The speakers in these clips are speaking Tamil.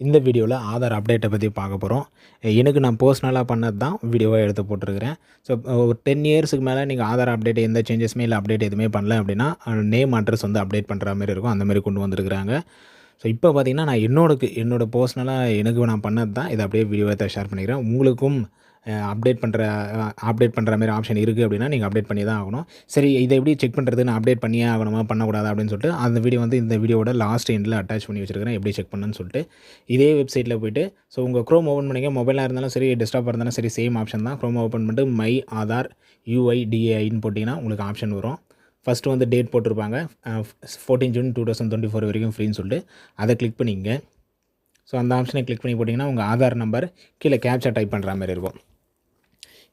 இந்த வீடியோவில் ஆதார் அப்டேட்டை பற்றி பார்க்க போகிறோம் எனக்கு நான் பர்சனலாக பண்ணது தான் வீடியோவாக எடுத்து போட்டிருக்கிறேன். ஸோ ஒரு டென் இயர்ஸுக்கு மேலே நீங்கள் ஆதார் அப்டேட் எந்த சேஞ்சஸுமே இல்லை அப்டேட் எதுவுமே பண்ணல அப்படின்னா நேம் அட்ரஸ் வந்து அப்டேட் பண்ணுற மாதிரி இருக்கும். அந்த மாதிரி கொண்டு வந்திருக்கிறாங்க. ஸோ இப்போ பார்த்திங்கன்னா நான் என்னோடக்கு என்னோட பர்சனலாக எனக்கு நான் பண்ணது தான் இதை அப்படியே வீடியோவை ஷேர் பண்ணிக்கிறேன். உங்களுக்கும் அப்டேட் பண்ணுற அப்டேட் பண்ணுற மாதிரி ஆப்ஷன் இருக்குது அப்படின்னா நீங்கள் அப்டேட் பண்ணி தான் ஆகணும். சரி இதை எப்படி செக் பண்ணுறது நான் அப்டேட் பண்ணியே ஆகணுமா பண்ணக்கூடாது அப்படின்னு சொல்லிட்டு அந்த வீடியோ வந்து இந்த வீடியோட லாஸ்ட் எண்டில் அட்டாச் பண்ணி வச்சிருக்கிறேன். எப்படி செக் பண்ணுன்னு சொல்லிட்டு இதே வெப்சைட்டில் போயிட்டு ஸோ உங்கள் க்ரோம் ஓப்பன் பண்ணிங்க மொபைலாக இருந்தாலும் சரி டெஸ்க்டாப் இருந்தாலும் சரி சேம் ஆப்ஷன் தான். க்ரோம் ஓப்பன் பண்ணிட்டு மை ஆதார் யூஐடிஏஐன்னு போட்டிங்கன்னா உங்களுக்கு ஆப்ஷன் வரும். ஃபஸ்ட்டு வந்து டேட் போட்டிருப்பாங்க. Fourteen June two thousand twenty four வரைக்கும் ஃப்ரீன்னு சொல்லிட்டு அதை கிளிக் பண்ணிங்க ஸோ அந்த ஆப்ஷனை கிளிக் பண்ணி போட்டிங்கன்னா உங்கள் ஆதார் நம்பர் கீழே கேப்சா டைப் பண்ணுற மாதிரி இருக்கும்.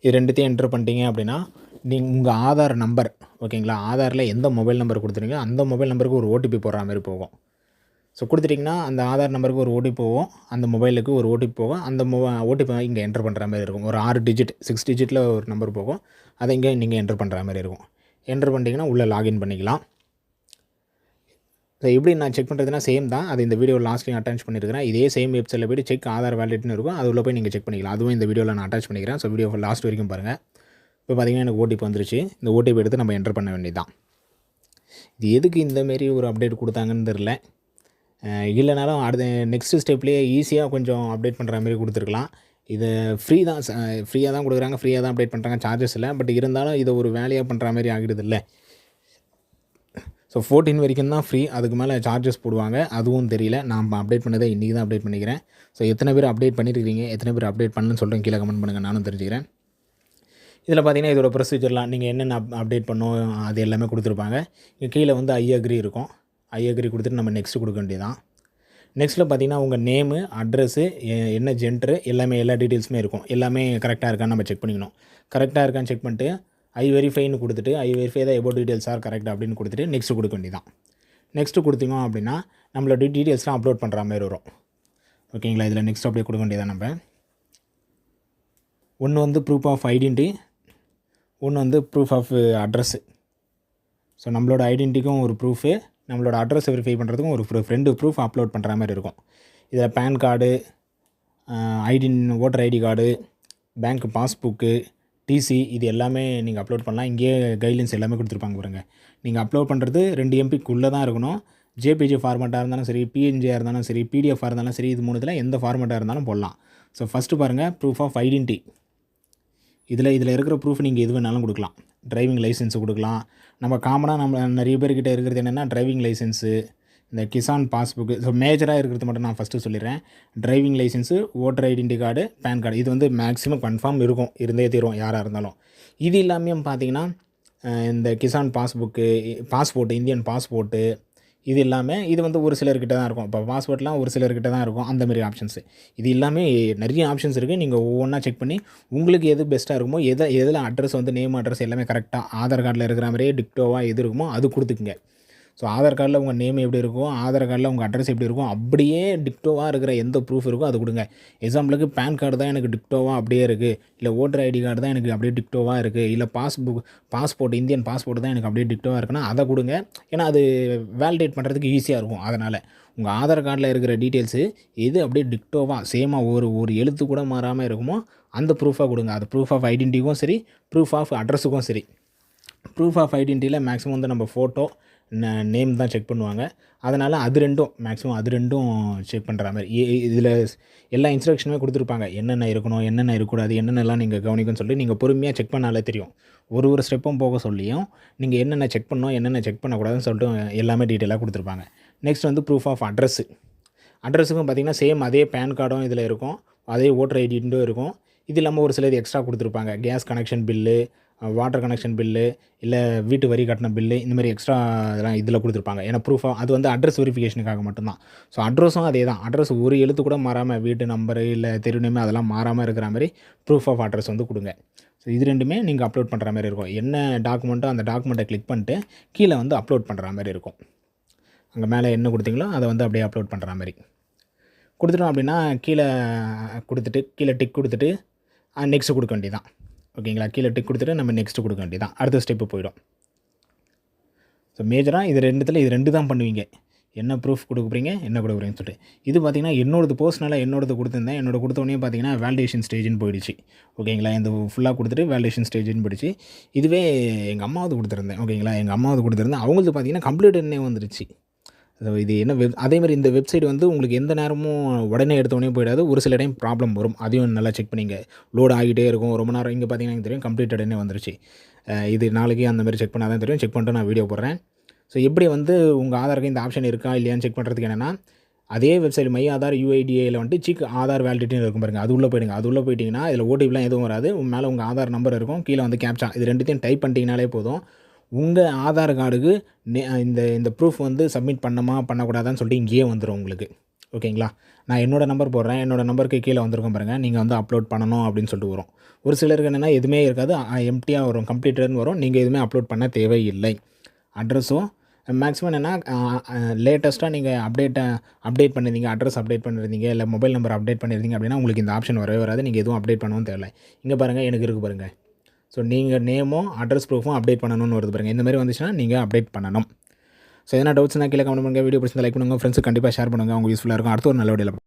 இது ரெண்டுத்தையும் என்ட்ரு பண்ணிட்டீங்க அப்படின்னா நீங்கள் உங்கள் ஆதார் நம்பர் ஓகேங்களா? ஆதாரில் எந்த மொபைல் நம்பர் கொடுத்துருங்க அந்த மொபைல் நம்பருக்கு ஒரு ஓடிபி போடுற மாதிரி போகும். ஸோ கொடுத்துட்டிங்கன்னா அந்த ஆதார் நம்பருக்கு ஒரு ஓடிபி போகும் அந்த மொபைலுக்கு ஒரு ஓடிபி போகும் அந்த மொ ஓடிபி இங்கே என்ட்ரு பண்ணுற மாதிரி இருக்கும். ஒரு ஆறு டிஜிட் சிக்ஸ் டிஜிட்டில் ஒரு நம்பர் போகும் அதை இங்கே நீங்கள் என்ட்ரு பண்ணுற மாதிரி இருக்கும். என்ட்ரு பண்ணிட்டீங்கன்னா உள்ளே லாகின் பண்ணிக்கலாம். ஸோ எப்படி நான் செக் பண்ணுறதுனா சேம் தான். அது இந்த வீடியோ லாஸ்ட்லையும் அட்டாச் பண்ணியிருக்கிறேன் இதே சேம் வெப்சைட்டில் போய்ட்டு செக் ஆதார் வேலிட்னு இருக்கும். அது உள்ள போய் நீங்கள் செக் பண்ணிக்கலாம். அதுவும் இந்த வீடியோவில் நான் அட்டாச் பண்ணிக்கிறேன். ஸோ வீடியோ லாஸ்ட் வரைக்கும் பாருங்கள் இப்போ பார்த்தீங்கன்னா எனக்கு ஓடிபி வந்துருச்சு. இந்த ஓடிபி எடுத்து நம்ம என்டர் பண்ண வேண்டியது இது எதுக்கு இந்தமாரி ஒரு அப்டேட் கொடுத்தாங்கன்னு தெரில இல்லைனாலும் அடுத்த நெக்ஸ்ட் ஸ்டெப்லேயே ஈஸியாக கொஞ்சம் அப்டேட் பண்ணுற மாதிரி கொடுத்துருக்கலாம். இது ஃப்ரீ தான் ஃப்ரீயாக தான் கொடுக்குறாங்க. ஃப்ரீயாக தான் அப்டேட் பண்ணுறாங்க சார்ஜஸ் இல்லை. பட் இருந்தாலும் இதை ஒரு வேலையாக பண்ணுற மாதிரி ஆகிடுது இல்லை. ஸோ ஃபோர்டீன் வரைக்கும் தான் ஃப்ரீ அதுக்கு மேலே சார்ஜஸ் போடுவாங்க. அதுவும் தெரியல. நான் அப்டேட் பண்ணதை இன்றைக்கி தான் அப்டேட் பண்ணிக்கிறேன். ஸோ எத்தனை பேர் அப்டேட் பண்ணியிருக்கீங்க எத்தனை பேர் அப்டேட் பண்ணணும்னு சொல்லிட்டு கீழே கமெண்ட் பண்ணுங்கள் நானும் தெரிஞ்சுக்கிறேன். இதில் பார்த்தீங்கன்னா இதோட ப்ரொசீஜர்லாம் நீங்கள் என்னென்ன அப் அப்டேட் பண்ணோம் அது எல்லாமே கொடுத்துருப்பாங்க. இங்கே கீழே வந்து ஐ அக்ரி இருக்கும். ஐ அக்ரி கொடுத்துட்டு நம்ம நெக்ஸ்ட்டு கொடுக்க வேண்டியதான் நெக்ஸ்ட்டில் பார்த்தீங்கன்னா உங்கள் நேமு அட்ரஸ்ஸு என்ன ஜென்ட்ரு எல்லாமே எல்லா டீட்டெயில்ஸுமே இருக்கும். எல்லாமே கரெக்டாக இருக்கான்னு நம்ம செக் பண்ணிக்கணும். கரெக்டாக இருக்கான்னு செக் பண்ணிட்டு ஐ வெரிஃபைன்னு கொடுத்துட்டு ஐ வெரிஃபை தான் எபோட் டீட்டெயில்ஸ் ஆர் கரெக்ட் அப்படின்னு கொடுத்துட்டு நெக்ஸ்ட்டு கொடுக்க வேண்டியதான் நெக்ஸ்ட்டு கொடுத்தீங்க அப்படின்னா நம்மளோட டீட்டெயில்ஸ்லாம் அப்லோட் பண்ணுற மாதிரி வரும். ஓகேங்களா இதில் நெக்ஸ்ட் அப்படியே கொடுக்க வேண்டியதான் நம்ம. ஒன்று வந்து ப்ரூஃப் ஆஃப் ஐடென்டி ஒன்று வந்து ப்ரூஃப் ஆஃப் அட்ரஸ்ஸு ஸோ நம்மளோட ஐடென்டிக்கும் ஒரு ப்ரூஃபு நம்மளோட அட்ரஸ் வெரிஃபை பண்ணுறதுக்கும் ஒரு ப்ரூஃப் ரெண்டு ப்ரூஃப் அப்லோட் பண்ணுற மாதிரி இருக்கும். இதில் PAN card ஐடின் voter ID card bank passbook TC இது எல்லாமே நீங்கள் அப்லோட் பண்ணலாம். இங்கேயே கைட்லைன்ஸ் எல்லாமே கொடுத்துருப்பாங்க பாருங்கள் நீங்கள் அப்லோட் பண்ணுறது ரெண்டு எம்பிக்குள்ளே தான் இருக்கணும். ஜேபிஜி ஃபார்மேட்டாக இருந்தாலும் சரி பிஎன்ஜியாக இருந்தாலும் சரி பிடிஎஃபாக இருந்தாலும் சரி இது மூணுத்தில் எந்த ஃபார்மேட்டாக இருந்தாலும் போடலாம். ஸோ ஃபஸ்ட்டு பாருங்கள் ப்ரூஃப் ஆஃப் ஐடென்டி இதில் இதில் இருக்கிற ப்ரூஃப் நீங்கள் எது வேணாலும் கொடுக்கலாம். டிரைவிங் லைசன்ஸு கொடுக்கலாம். நம்ம காமனாக நம்ம நிறைய பேர்கிட்ட இருக்கிறது என்னென்னா டிரைவிங் லைசன்ஸு இந்த கிசான் பாஸ்புக்கு ஸோ மேஜராக இருக்கிறது மட்டும் நான் ஃபஸ்ட்டு சொல்லிடுறேன். Driving license voter identity card PAN card இது வந்து மேக்ஸிமம் கன்ஃபார்ம் இருக்கும். இருந்தே தீரும் யாராக இருந்தாலும். இது இல்லாமல் பார்த்தீங்கன்னா இந்த Kisan passbook passport Indian passport இது இல்லாமல் இது வந்து ஒரு சிலர்கிட்ட தான் இருக்கும். இப்போ பாஸ்போர்ட்லாம் ஒரு சிலர்கிட்ட தான் இருக்கும். அந்த மாதிரி ஆப்ஷன்ஸு இது எல்லாமே நிறைய ஆப்ஷன்ஸ் இருக்குது நீங்கள் ஒவ்வொன்றா செக் பண்ணி உங்களுக்கு எது பெஸ்ட்டாக இருக்குமோ எதை எதில் அட்ரஸ் வந்து நேம் அட்ரஸ் எல்லாமே கரெக்டாக ஆதார் கார்டில் இருக்கிற மாதிரியே டிக்டோவாக எது இருக்குமோ அது கொடுத்துக்குங்க. ஸோ ஆதார் கார்டில் உங்கள் நேம் எப்படி இருக்கும் ஆதார் கார்டில் உங்கள் அட்ரஸ் எப்படி இருக்கும் அப்படியே டிக்டோவாக இருக்கிற எந்த ப்ரூஃப் இருக்கோ அது கொடுங்க. எக்ஸாம்பிளுக்கு பேன் கார்டு தான் எனக்கு டிக்டோவாக அப்படியே இருக்குது இல்லை ஓட்டர் ஐடி கார்டு தான் எனக்கு அப்படியே டிக்டோவாக இருக்குது இல்லை பாஸ்புக் பாஸ்போர்ட் இந்தியன் பாஸ்போர்ட் தான் எனக்கு அப்படியே டிக்டோவாக இருக்குன்னா அதை கொடுங்க. ஏன்னா அது வேலிடேட் பண்ணுறதுக்கு ஈஸியாக இருக்கும் அதனால். உங்கள் ஆதார் கார்டில் இருக்கிற டீட்டெயில்ஸு எது அப்படியே டிக்டோவாக சேமாக ஒரு ஒரு எழுத்து கூட மாறாமல் இருக்குமோ அந்த ப்ரூஃபாக கொடுங்க. அது ப்ரூஃப் ஆஃப் ஐடென்டிக்கும் சரி ப்ரூஃப் ஆஃப் அட்ரஸுக்கும் சரி. ப்ரூஃப் ஆஃப் ஐடென்டிட்டியில் மேக்ஸிமம் வந்து நம்ம ஃபோட்டோ நேம் தான் செக் பண்ணுவாங்க. அதனால் அது ரெண்டும் மேக்ஸிமம் அது ரெண்டும் செக் பண்ணுற மாதிரி. இதில் எல்லா இன்ஸ்ட்ரக்ஷனுமே கொடுத்துருப்பாங்க. என்னென்ன இருக்கணும் என்னென்ன இருக்கக்கூடாது என்னென்னலாம் நீங்கள் கவனிக்கணும்னு சொல்லிட்டு நீங்கள் பொறுமையாக செக் பண்ணாலே தெரியும். ஒரு ஒரு ஸ்டெப்பும் போக சொல்லியும் நீங்கள் என்னென்ன செக் பண்ணணும் என்னென்ன செக் பண்ணக்கூடாதுன்னு சொல்லிட்டு எல்லாமே டீட்டெயிலாக கொடுத்துருப்பாங்க. நெக்ஸ்ட் வந்து ப்ரூஃப் ஆஃப் அட்ரஸ்ஸு அட்ரஸுக்கும் பார்த்திங்கன்னா சேம் அதே பேன் கார்டும் இதில் இருக்கும். அதே ஓட்டர் ஐடின்ட்டும் இருக்கும். இது இல்லாமல் ஒரு சிலது எக்ஸ்ட்ரா கொடுத்துருப்பாங்க. Gas connection bill water connection bill இல்லை வீட்டு வரி கட்டின பில்லு இந்த மாதிரி எக்ஸ்ட்ரா இதெல்லாம் இதில் கொடுத்துருப்பாங்க. ஏன்னா ப்ரூஃபாக அது வந்து அட்ரஸ் வெரிஃபிகேஷனுக்காக மட்டும்தான். ஸோ அட்ரஸும் அதே தான் அட்ரஸ் ஒரு எழுத்து கூட மாறாமல் வீட்டு நம்பரு இல்லை தெருநேமே அதெல்லாம் மாறாமல் இருக்கிற மாதிரி ப்ரூஃப் ஆஃப் அட்ரஸ் வந்து கொடுங்க. ஸோ இது ரெண்டுமே நீங்கள் அப்லோட் பண்ணுற மாதிரி இருக்கும். என்ன டாக்குமெண்ட்டோ அந்த டாக்குமெண்ட்டை கிளிக் பண்ணிட்டு கீழே வந்து அப்லோட் பண்ணுற மாதிரி இருக்கும். அங்கே மேலே என்ன கொடுத்தீங்களோ அதை வந்து அப்படியே அப்லோட் பண்ணுற மாதிரி. கொடுத்துட்டோம் அப்படின்னா கீழே கொடுத்துட்டு கீழே டிக் கொடுத்துட்டு நெக்ஸ்ட்டு கொடுக்க வேண்டியதான் ஓகேங்களா? கீழே டிக் கொடுத்துட்டு நம்ம நெக்ஸ்ட்டு கொடுக்க வேண்டியதான் அடுத்த ஸ்டெப்பு போயிடும். ஸோ மேஜராக இது ரெண்டுத்தில் இது ரெண்டு தான் பண்ணுவீங்க. என்ன ப்ரூஃப் கொடுக்குறீங்க என்ன கொடுக்குறீங்கன்னு சொல்லிட்டு. இது பார்த்தீங்கன்னா என்னோடது பர்சனலாக என்னோடது கொடுத்துருந்தேன். என்னோட கொடுத்தோடனே பார்த்தீங்கன்னா வேலிடேஷன் ஸ்டேஜ்னு போயிடுச்சு. ஓகேங்களா? இந்த ஃபுல்லாக கொடுத்துட்டு வேலிடேஷன் ஸ்டேஜ்னு போயிடுச்சு. இதுவே எங்கள் அம்மாவது கொடுத்துருந்தேன். ஓகேங்களா? எங்கள் அம்மாவது கொடுத்துருந்தேன். அவங்களுக்கு பார்த்தீங்கன்னா கம்ப்ளீட்டட்னே வந்துருச்சு. இது என்ன வெப் அதே மாதிரி இந்த வெப்சைட் வந்து உங்களுக்கு எந்த நேரமும் உடனே எடுத்தோடனே போயிடாது. ஒரு சில டைம் ப்ராப்ளம் வரும். அதையும் நல்லா செக் பண்ணிங்க. லோட் ஆகிட்டே இருக்கும். ரொம்ப நேரம் இங்கே பார்த்தீங்கன்னா எனக்கு தெரியும் கம்ப்ளீட்டட்னே வந்துருச்சு. இது நாளைக்கு அந்த மாதிரி செக் பண்ணால் தான் தெரியும். செக் பண்ணிட்டு நான் வீடியோ போடுறேன். ஸோ எப்படி வந்து உங்கள் ஆதாருக்கு இந்த ஆப்ஷன் இருக்கா? இல்லையான்னு செக் பண்ணுறதுக்கு என்னென்னா அதே வெப்சைட் மை ஆதார் யூஐடிஏயில் வந்துட்டு சிக் ஆதார் வேலிடிட்டின்னு இருக்கும் பாருங்க. அது உள்ளே போயிடுங்க. அது உள்ளே போயிட்டிங்கன்னா இதில் ஓடிபிலாம் எதுவும் வராது. மேலே உங்கள் ஆதார் நம்பர் இருக்கும். கீழே வந்து கேப்சா இது ரெண்டுத்தையும் டைப் பண்ணிட்டீங்கனாலே போதும். உங்கள் ஆதார் கார்டுக்கு நே இந்த இந்த ப்ரூஃப் வந்து சப்மிட் பண்ணமா பண்ணக்கூடாதான்னு சொல்லிட்டு இங்கேயே வந்துடும் உங்களுக்கு. ஓகேங்களா? நான் என்னோடய நம்பர் போடுறேன். என்னோடய நம்பருக்கு கீழே வந்திருக்கோம் பாருங்கள் நீங்கள் வந்து அப்லோட் பண்ணணும் அப்படின்னு சொல்லிட்டு வரும். ஒரு சிலருக்கு என்னென்னா எதுவுமே இருக்காது. எம்டியாக வரும். கம்ப்ளீட்டட்னு வரும். நீங்கள் எதுவுமே அப்லோட் பண்ண தேவையில்லை. அட்ரஸும் மேக்ஸிமம் என்னென்னா லேட்டஸ்ட்டாக நீங்கள் அப்டேட்டை அப்டேட் பண்ணியிருந்தீங்க அட்ரஸ் அப்டேட் பண்ணியிருந்தீங்க இல்லை மொபைல் நம்பர் அப்டேட் பண்ணியிருந்தீங்க அப்படின்னா உங்களுக்கு இந்த ஆப்ஷன் வரவே வராது. நீங்கள் எதுவும் அப்டேட் பண்ணவும் தேவையில்லை. இங்கே பாருங்கள் எனக்கு இருக்குது பாருங்கள் ஸோ நீங்கள் நேமும் அட்ரஸ் ப்ரூஃபும் அப்டேட் பண்ணணும்னு வருது பாருங்கள் இந்த மாதிரி வந்துச்சுன்னா நீங்கள் அப்டேட் பண்ணணும். ஸோ எதனா டவுட்ஸ்னா கீழே கமெண்ட் பண்ணுங்கள் வீடியோ பிடிச்சி லைக் பண்ணுங்கள் ஃப்ரெண்ட்ஸுக்கு கண்டிப்பாக ஷேர் பண்ணுங்கள் அவங்க யூஸ்ஃபுல்லாக இருக்கும். அடுத்த ஒரு நல்ல வீடியோவில்